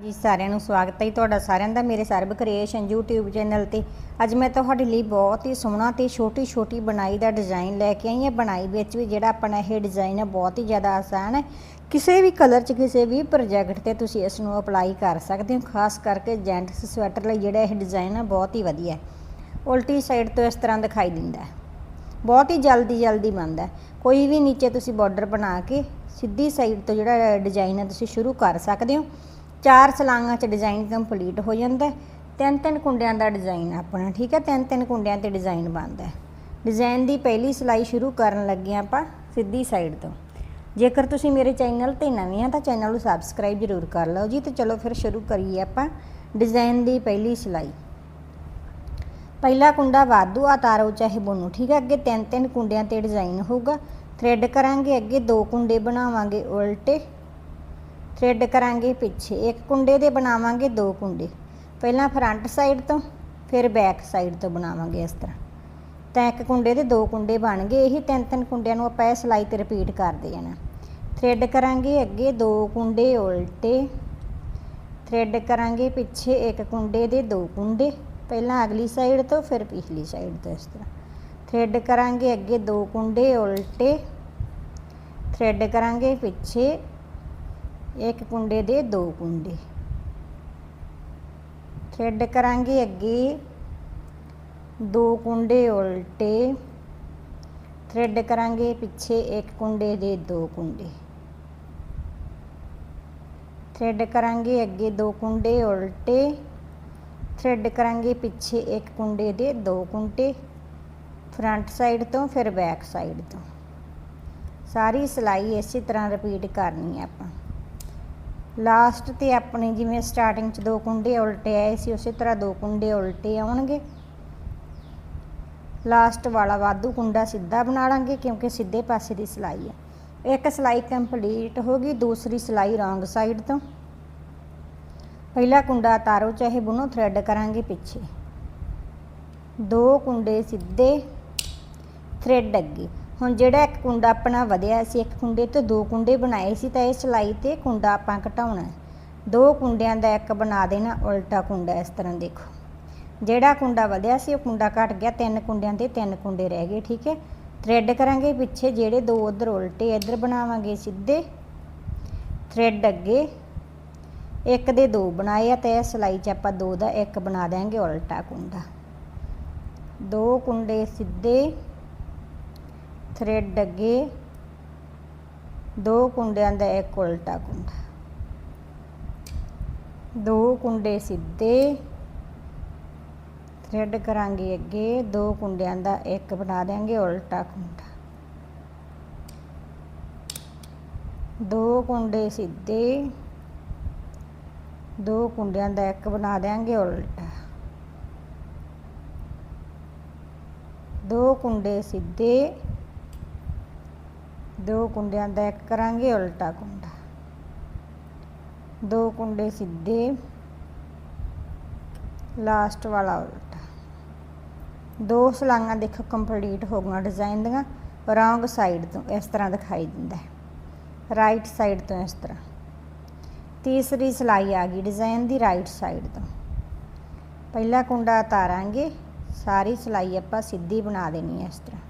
ਜੀ, ਸਾਰਿਆਂ ਨੂੰ ਸਵਾਗਤ ਹੈ ਜੀ ਤੁਹਾਡਾ ਸਾਰਿਆਂ ਦਾ, ਮੇਰੇ ਸਰਬ ਕ੍ਰੀਏਸ਼ਨ YouTube ਚੈਨਲ ਤੇ। ਅੱਜ ਮੈਂ ਤੁਹਾਡੇ ਲਈ ਬਹੁਤ ਹੀ ਸੋਹਣਾ ਤੇ ਛੋਟੀ ਛੋਟੀ ਬਣਾਈ ਦਾ ਡਿਜ਼ਾਈਨ ਲੈ ਕੇ ਆਈ ਹਾਂ। ਬਣਾਈ ਵਿੱਚ ਵੀ ਜਿਹੜਾ ਆਪਣਾ ਇਹ ਡਿਜ਼ਾਈਨ ਹੈ, ਬਹੁਤ ਹੀ ਜ਼ਿਆਦਾ ਆਸਾਨ ਹੈ। ਕਿਸੇ ਵੀ ਕਲਰ 'ਚ ਕਿਸੇ ਵੀ ਪ੍ਰੋਜੈਕਟ ਤੇ ਤੁਸੀਂ ਇਸ ਨੂੰ ਅਪਲਾਈ ਕਰ ਸਕਦੇ ਹੋ, ਖਾਸ ਕਰਕੇ ਜੈਂਟਸ ਸਵੈਟਰ ਲਈ ਜਿਹੜਾ ਇਹ ਡਿਜ਼ਾਈਨ ਹੈ, ਬਹੁਤ ਹੀ ਵਧੀਆ ਹੈ। ਉਲਟੀ ਸਾਈਡ ਤੋਂ ਇਸ ਤਰ੍ਹਾਂ ਦਿਖਾਈ ਦਿੰਦਾ ਹੈ। ਬਹੁਤ ਹੀ ਜਲਦੀ ਜਲਦੀ ਬਣਦਾ ਕੋਈ ਵੀ ਨੀਚੇ ਤੁਸੀਂ ਬਾਰਡਰ ਬਣਾ ਕੇ ਸਿੱਧੀ ਸਾਈਡ ਤੋਂ ਜਿਹੜਾ ਡਿਜ਼ਾਈਨ ਹੈ, ਤੁਸੀਂ ਸ਼ੁਰੂ ਕਰ ਸਕਦੇ ਹੋ। ਚਾਰ ਸਲਾਂਗਾਂ 'ਚ ਡਿਜ਼ਾਈਨ ਕੰਪਲੀਟ ਹੋ ਜਾਂਦਾ ਤਿੰਨ ਤਿੰਨ ਕੁੰਡਿਆਂ ਦਾ ਡਿਜ਼ਾਈਨ ਆਪਣਾ, ਠੀਕ ਹੈ? ਤਿੰਨ ਤਿੰਨ ਕੁੰਡਿਆਂ ਤੇ ਡਿਜ਼ਾਈਨ ਬਣਦਾ ਹੈ। ਡਿਜ਼ਾਈਨ ਦੀ ਪਹਿਲੀ ਸਿਲਾਈ ਸ਼ੁਰੂ ਕਰਨ ਲੱਗੇ ਹਾਂ ਆਪਾਂ ਸਿੱਧੀ ਸਾਈਡ ਤੋਂ। ਜੇਕਰ ਤੁਸੀਂ ਮੇਰੇ ਚੈਨਲ ਤੇ ਨਵੇਂ ਆ ਤਾਂ ਚੈਨਲ ਨੂੰ ਸਬਸਕ੍ਰਾਈਬ ਜ਼ਰੂਰ ਕਰ ਲਓ ਜੀ ਤੇ ਚਲੋ ਫਿਰ ਸ਼ੁਰੂ ਕਰੀਏ ਆਪਾਂ ਡਿਜ਼ਾਈਨ ਦੀ ਪਹਿਲੀ ਸਿਲਾਈ। ਪਹਿਲਾ ਕੁੰਡਾ ਵਾਧੂ ਆ, ਤਾਰੋ ਚਾਹੇ ਬੁਣੋ, ਠੀਕ ਹੈ? ਅੱਗੇ ਤਿੰਨ ਤਿੰਨ ਕੁੰਡਿਆਂ ਤੇ ਡਿਜ਼ਾਈਨ ਹੋਊਗਾ। ਥ੍ਰੈਡ ਕਰਾਂਗੇ, ਅੱਗੇ ਦੋ ਕੁੰਡੇ ਬਣਾਵਾਂਗੇ, ਉਲਟੇ। ਥ੍ਰੈਡ ਕਰਾਂਗੇ ਪਿੱਛੇ। ਇੱਕ ਕੁੰਡੇ ਦੇ ਬਣਾਵਾਂਗੇ, ਦੋ ਕੁੰਡੇ। ਪਹਿਲਾਂ ਫਰੰਟ ਸਾਈਡ ਤੋਂ, ਫਿਰ ਬੈਕ ਸਾਈਡ ਤੋਂ ਬਣਾਵਾਂਗੇ ਇਸ ਤਰ੍ਹਾਂ। ਤਾਂ ਇੱਕ ਕੁੰਡੇ ਦੇ ਦੋ ਕੁੰਡੇ ਬਣ ਗਏ। ਇਹੀ ਤਿੰਨ ਤਿੰਨ ਕੁੰਡਿਆਂ ਨੂੰ ਆਪਾਂ ਇਹ ਸਿਲਾਈ ਤੇ ਰਿਪੀਟ ਕਰਦੇ ਜਾਣਾ। ਥ੍ਰੈਡ ਕਰਾਂਗੇ ਅੱਗੇ, ਦੋ ਕੁੰਡੇ ਉਲਟੇ। ਥ੍ਰੈਡ ਕਰਾਂਗੇ ਪਿੱਛੇ ਇੱਕ ਕੁੰਡੇ ਦੇ ਦੋ ਕੁੰਡੇ। ਪਹਿਲਾਂ ਅਗਲੀ ਸਾਈਡ ਤੋਂ, ਫਿਰ ਪਿਛਲੀ ਸਾਈਡ ਤੋਂ ਇਸ ਤਰ੍ਹਾਂ। ਥ੍ਰੈਡ ਕਰਾਂਗੇ ਅੱਗੇ ਦੋ ਕੁੰਡੇ ਉਲਟੇ। ਥ੍ਰੈਡ ਕਰਾਂਗੇ ਪਿੱਛੇ ਇੱਕ ਕੁੰਡੇ ਦੇ ਦੋ ਕੁੰਡੇ। ਥਰੈਡ ਕਰਾਂਗੇ ਅੱਗੇ। ਦੋ ਕੁੰਡੇ ਉਲਟੇ। ਥਰੈਡ ਕਰਾਂਗੇ ਪਿੱਛੇ ਇੱਕ ਕੁੰਡੇ ਦੇ ਦੋ ਕੁੰਡੇ। ਥਰੈਡ ਕਰਾਂਗੇ ਅੱਗੇ ਦੋ ਕੁੰਡੇ ਉਲਟੇ। ਥਰੈਡ ਕਰਾਂਗੇ ਪਿੱਛੇ ਇੱਕ ਕੁੰਡੇ ਦੇ ਦੋ ਕੁੰਡੇ। ਫਰੰਟ ਸਾਈਡ ਤੋਂ ਫਿਰ ਬੈਕ ਸਾਈਡ ਤੋਂ। ਸਾਰੀ ਸਿਲਾਈ ਇਸੇ ਤਰ੍ਹਾਂ ਰਿਪੀਟ ਕਰਨੀ ਹੈ ਆਪਾਂ। ਲਾਸਟ ਤੇ ਆਪਣੇ ਜਿਵੇਂ ਸਟਾਰਟਿੰਗ 'ਚ ਦੋ ਕੁੰਡੇ ਉਲਟੇ ਆਏ ਸੀ, ਉਸੇ ਤਰ੍ਹਾਂ ਦੋ ਕੁੰਡੇ ਉਲਟੇ ਆਉਣਗੇ। ਲਾਸਟ ਵਾਲਾ ਵਾਧੂ ਕੁੰਡਾ ਸਿੱਧਾ ਬਣਾ ਲਾਂਗੇ, ਕਿਉਂਕਿ ਸਿੱਧੇ ਪਾਸੇ ਦੀ ਸਿਲਾਈ ਹੈ ਇੱਕ ਸਿਲਾਈ ਕੰਪਲੀਟ ਹੋ ਗਈ, ਦੂਸਰੀ ਸਿਲਾਈ ਰੋਂਗ ਸਾਈਡ ਤੋਂ। ਪਹਿਲਾ ਕੁੰਡਾ ਤਾਰੋ ਚਾਹੇ ਬੁਨੋ ਥ੍ਰੈਡ ਕਰਾਂਗੇ ਪਿੱਛੇ। ਦੋ ਕੁੰਡੇ ਸਿੱਧੇ ਥ੍ਰੈਡ ਅੱਗੇ। ਹੁਣ ਜਿਹੜਾ ਇੱਕ ਕੁੰਡਾ ਆਪਣਾ ਵਧਿਆ ਸੀ, ਇੱਕ ਕੁੰਡੇ ਤੋਂ ਦੋ ਕੁੰਡੇ ਬਣਾਏ ਸੀ ਤਾਂ ਇਹ ਸਿਲਾਈ ਤੇ ਕੁੰਡਾ ਆਪਾਂ ਘਟਾਉਣਾ ਦੋ ਕੁੰਡਿਆਂ ਦਾ ਇੱਕ ਬਣਾ ਦੇਣਾ, ਉਲਟਾ ਕੁੰਡਾ ਇਸ ਤਰ੍ਹਾਂ ਦੇਖੋ। ਜਿਹੜਾ ਕੁੰਡਾ ਵਧਿਆ ਸੀ, ਉਹ ਕੁੰਡਾ ਘਟ ਗਿਆ, ਤਿੰਨ ਕੁੰਡਿਆਂ ਤੇ ਤਿੰਨ ਕੁੰਡੇ ਰਹਿ ਗਏ, ਠੀਕ ਹੈ। ਥ੍ਰੈਡ ਕਰਾਂਗੇ ਪਿੱਛੇ ਜਿਹੜੇ ਦੋ ਉਧਰ ਉਲਟੇ ਇੱਧਰ ਬਣਾਵਾਂਗੇ ਸਿੱਧੇ। ਥ੍ਰੈਡ ਅੱਗੇ ਇੱਕ ਦੇ ਦੋ ਬਣਾਏ ਆ ਤੇ ਇਹ ਸਿਲਾਈ 'ਚ ਆਪਾਂ ਦੋ ਦਾ ਇੱਕ ਬਣਾ ਦੇਾਂਗੇ ਉਲਟਾ ਕੁੰਡਾ। ਦੋ ਕੁੰਡੇ ਸਿੱਧੇ। ਥ੍ਰੈਡ ਅੱਗੇ ਦੋ ਕੁੰਡਿਆਂ ਦਾ ਇੱਕ ਉਲਟਾ ਕੁੰਡਾ। ਦੋ ਕੁੰਡੇ ਸਿੱਧੇ। ਥ੍ਰੈਡ ਕਰਾਂਗੇ ਅੱਗੇ। ਦੋ ਕੁੰਡਿਆਂ ਦਾ ਇੱਕ ਬਣਾ ਦੇਾਂਗੇ ਉਲਟਾ ਕੁੰਡਾ। ਦੋ ਕੁੰਡੇ ਸਿੱਧੇ। ਦੋ ਕੁੰਡਿਆਂ ਦਾ ਇੱਕ ਬਣਾ ਦੇਾਂਗੇ ਉਲਟਾ। ਦੋ ਕੁੰਡੇ ਸਿੱਧੇ। ਦੋ ਕੁੰਡਿਆਂ ਦਾ ਇੱਕ ਕਰਾਂਗੇ, ਉਲਟਾ ਕੁੰਡਾ। ਦੋ ਕੁੰਡੇ ਸਿੱਧੇ, ਲਾਸਟ ਵਾਲਾ ਉਲਟਾ। ਦੋ ਸਲਾਈਆਂ ਦੇਖੋ ਕੰਪਲੀਟ ਹੋ ਗਈਆਂ ਡਿਜ਼ਾਈਨ ਦੀਆਂ, ਰੋਂਗ ਸਾਈਡ ਤੋਂ ਇਸ ਤਰ੍ਹਾਂ ਦਿਖਾਈ ਦਿੰਦਾ ਹੈ। ਰਾਈਟ ਸਾਈਡ ਤੋਂ ਇਸ ਤਰ੍ਹਾਂ। ਤੀਸਰੀ ਸਿਲਾਈ ਆ ਗਈ ਡਿਜ਼ਾਈਨ ਦੀ ਰਾਈਟ ਸਾਈਡ ਤੋਂ। ਪਹਿਲਾ ਕੁੰਡਾ ਉਤਾਰਾਂਗੇ, ਸਾਰੀ ਸਿਲਾਈ ਆਪਾਂ ਸਿੱਧੀ ਬਣਾ ਦੇਣੀ ਹੈ ਇਸ ਤਰ੍ਹਾਂ।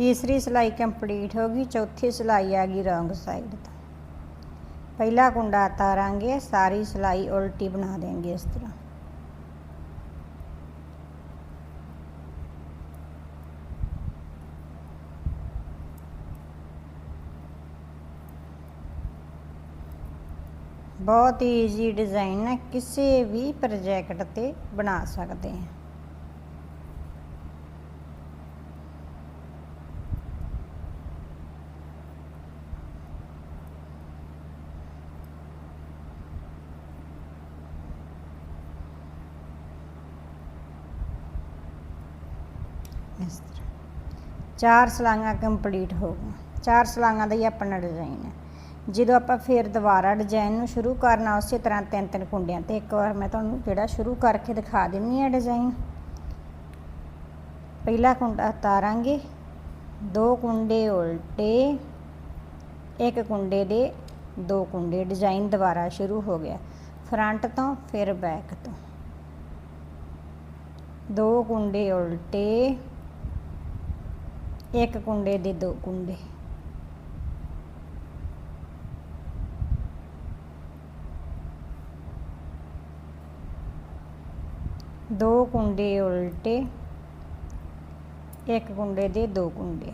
ਤੀਸਰੀ ਸਿਲਾਈ ਕੰਪਲੀਟ ਹੋ ਗਈ ਚੌਥੀ ਸਿਲਾਈ ਆ ਗਈ ਰੋਂਗ ਸਾਈਡ ਤੋਂ ਪਹਿਲਾ ਕੁੰਡਾ ਉਤਾਰਾਂਗੇ ਸਾਰੀ ਸਿਲਾਈ ਉਲਟੀ ਬਣਾ ਦੇਾਂਗੇ ਇਸ ਤਰ੍ਹਾਂ ਬਹੁਤ ਹੀ ਈਜ਼ੀ ਡਿਜ਼ਾਈਨ ਹੈ ਕਿਸੇ ਵੀ ਪ੍ਰੋਜੈਕਟ ਤੇ ਬਣਾ ਸਕਦੇ ਹਾਂ ਇਸ ਤਰ੍ਹਾਂ ਚਾਰ ਸਲਾਈਆਂ ਕੰਪਲੀਟ ਹੋ ਗਈਆਂ। ਚਾਰ ਸਲਾਈਆਂ ਦਾ ਹੀ ਆਪਣਾ ਡਿਜ਼ਾਈਨ ਹੈ। ਜਦੋਂ ਆਪਾਂ ਫਿਰ ਦੁਬਾਰਾ ਡਿਜ਼ਾਈਨ ਨੂੰ ਸ਼ੁਰੂ ਕਰਨਾ, ਉਸੇ ਤਰ੍ਹਾਂ ਤਿੰਨ ਤਿੰਨ ਕੁੰਡਿਆਂ ਤੇ ਇੱਕ ਵਾਰ ਮੈਂ ਤੁਹਾਨੂੰ ਜਿਹੜਾ ਸ਼ੁਰੂ ਕਰਕੇ ਦਿਖਾ ਦਿੰਨੀ ਆ ਡਿਜ਼ਾਈਨ ਪਹਿਲਾ ਕੁੰਡਾ ਤਾਰਾਂਗੇ ਦੋ ਕੁੰਡੇ ਉਲਟੇ, ਇੱਕ ਕੁੰਡੇ ਦੇ, ਦੋ ਕੁੰਡੇ ਡਿਜ਼ਾਈਨ ਦੁਬਾਰਾ ਸ਼ੁਰੂ ਹੋ ਗਿਆ। ਫਰੰਟ ਤੋਂ, ਫਿਰ ਬੈਕ ਤੋਂ। ਦੋ ਕੁੰਡੇ ਉਲਟੇ ਇੱਕ ਕੁੰਡੇ ਦੇ ਦੋ ਕੁੰਡੇ। ਦੋ ਕੁੰਡੇ ਉਲਟੇ, ਇੱਕ ਕੁੰਡੇ ਦੇ ਦੋ ਕੁੰਡੇ।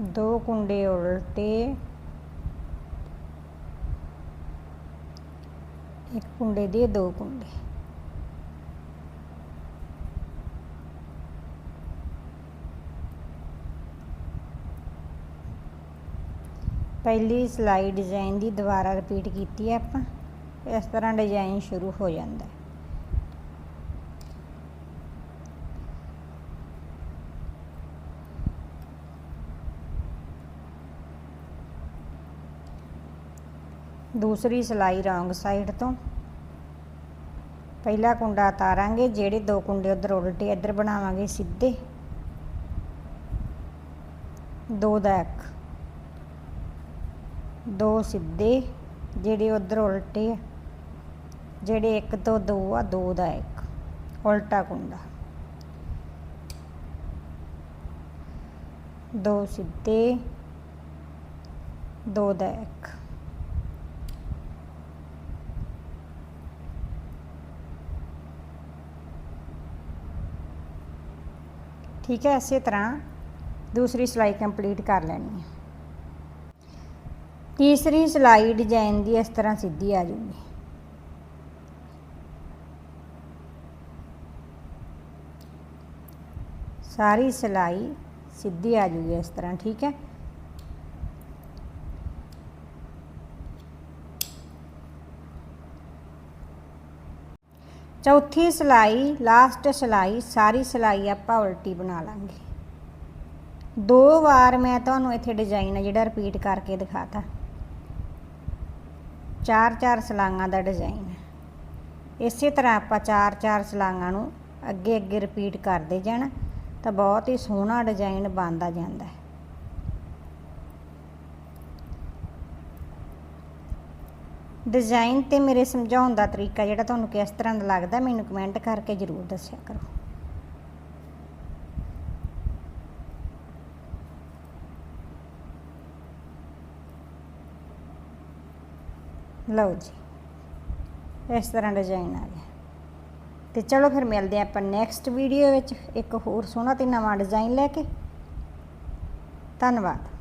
ਦੋ ਕੁੰਡੇ ਉਲਟੇ, ਇੱਕ ਕੁੰਡੇ ਦੇ ਦੋ ਕੁੰਡੇ। ਪਹਿਲੀ ਸਿਲਾਈ ਡਿਜ਼ਾਈਨ ਦੀ ਦੁਬਾਰਾ ਰਿਪੀਟ ਕੀਤੀ ਹੈ ਆਪਾਂ, ਇਸ ਤਰ੍ਹਾਂ ਡਿਜ਼ਾਈਨ ਸ਼ੁਰੂ ਹੋ ਜਾਂਦਾ ਹੈ। ਦੂਸਰੀ ਸਿਲਾਈ ਰੌਂਗ ਸਾਈਡ ਤੋਂ। ਪਹਿਲਾ ਕੁੰਡਾ ਤਾਰਾਂਗੇ ਜਿਹੜੇ ਦੋ ਕੁੰਡੇ ਉਧਰ ਉਲਟੇ ਇੱਧਰ ਬਣਾਵਾਂਗੇ ਸਿੱਧੇ। ਦੋ ਦਾ ਇੱਕ ਦੋ ਸਿੱਧੇ, ਜਿਹੜੇ ਉਧਰ ਉਲਟੇ ਆ, ਜਿਹੜੇ ਇੱਕ ਤੋਂ ਦੋ ਆ, ਦੋ ਦਾ ਇੱਕ, ਉਲਟਾ ਕੁੰਡਾ। ਦੋ ਸਿੱਧੇ, ਦੋ ਦਾ ਇੱਕ। ਠੀਕ ਹੈ, ਇਸੇ ਤਰ੍ਹਾਂ ਦੂਸਰੀ ਸਿਲਾਈ ਕੰਪਲੀਟ ਕਰ ਲੈਣੀ ਹੈ ਤੀਸਰੀ ਸਿਲਾਈ ਡਿਜ਼ਾਈਨ ਦੀ ਇਸ ਤਰ੍ਹਾਂ ਸਿੱਧੀ ਆ ਜੂਗੀ। ਸਾਰੀ ਸਿਲਾਈ ਸਿੱਧੀ ਆ ਜੂਗੀ ਇਸ ਤਰ੍ਹਾਂ, ਠੀਕ ਹੈ? ਚੌਥੀ ਸਿਲਾਈ, ਲਾਸਟ ਸਿਲਾਈ, ਸਾਰੀ ਸਿਲਾਈ ਆਪਾਂ ਉਲਟੀ ਬਣਾ ਲਾਂਗੇ। ਦੋ ਵਾਰ ਮੈਂ ਤੁਹਾਨੂੰ ਇੱਥੇ ਡਿਜ਼ਾਈਨ ਹੈ ਜਿਹੜਾ ਰਿਪੀਟ ਕਰਕੇ ਦਿਖਾਤਾ। ਚਾਰ ਚਾਰ ਸਲਾਈਆਂ ਦਾ ਡਿਜ਼ਾਈਨ ਇਸੇ ਤਰ੍ਹਾਂ ਆਪਾਂ ਚਾਰ ਚਾਰ ਸਲਾਈਆਂ ਨੂੰ ਅੱਗੇ ਅੱਗੇ ਰਿਪੀਟ ਕਰਦੇ ਜਾਣਾ, ਤਾਂ ਬਹੁਤ ਹੀ ਸੋਹਣਾ ਡਿਜ਼ਾਈਨ ਬਣਦਾ ਜਾਂਦਾ ਹੈ। ਡਿਜ਼ਾਈਨ ਤੇ ਮੇਰੇ ਸਮਝਾਉਣ ਦਾ ਤਰੀਕਾ ਜਿਹੜਾ ਤੁਹਾਨੂੰ ਕਿਸ ਤਰ੍ਹਾਂ ਦਾ ਲੱਗਦਾ, ਮੈਨੂੰ ਕਮੈਂਟ ਕਰਕੇ ਜ਼ਰੂਰ ਦੱਸਿਆ ਕਰੋ। ਲਓ ਜੀ, ਇਸ ਤਰ੍ਹਾਂ ਡਿਜ਼ਾਈਨ ਆ ਗਿਆ। ਤੇ ਚਲੋ ਫਿਰ ਮਿਲਦੇ ਆਪਾਂ ਨੈਕਸਟ ਵੀਡੀਓ ਵਿੱਚ, ਇੱਕ ਹੋਰ ਸੋਹਣਾ ਤੇ ਨਵਾਂ ਡਿਜ਼ਾਈਨ ਲੈ ਕੇ। ਧੰਨਵਾਦ।